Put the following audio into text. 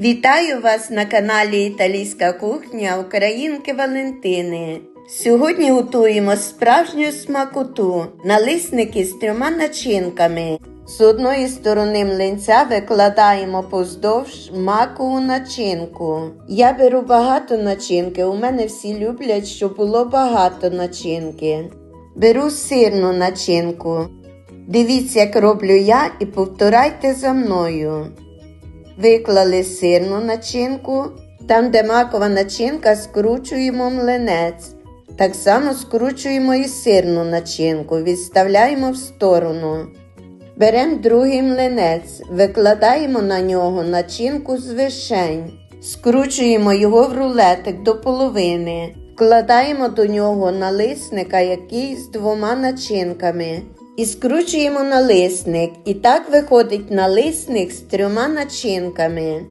Вітаю вас на каналі Італійська кухня Українки Валентини. Сьогодні готуємо справжню смакоту налисники з трьома начинками. З одної сторони млинця викладаємо поздовж макову начинку. Я беру багато начинки, у мене всі люблять, щоб було багато начинки. Беру сирну начинку. Дивіться, як роблю я, і повторяйте за мною. Виклали сирну начинку. Там, де макова начинка, скручуємо млинець. Так само скручуємо і сирну начинку, відставляємо в сторону. Беремо другий млинець, викладаємо на нього начинку з вишень, скручуємо його в рулетик до половини, вкладаємо до нього налисника, який з двома начинками. І скручуємо налисник. І так виходить налисник з трьома начинками.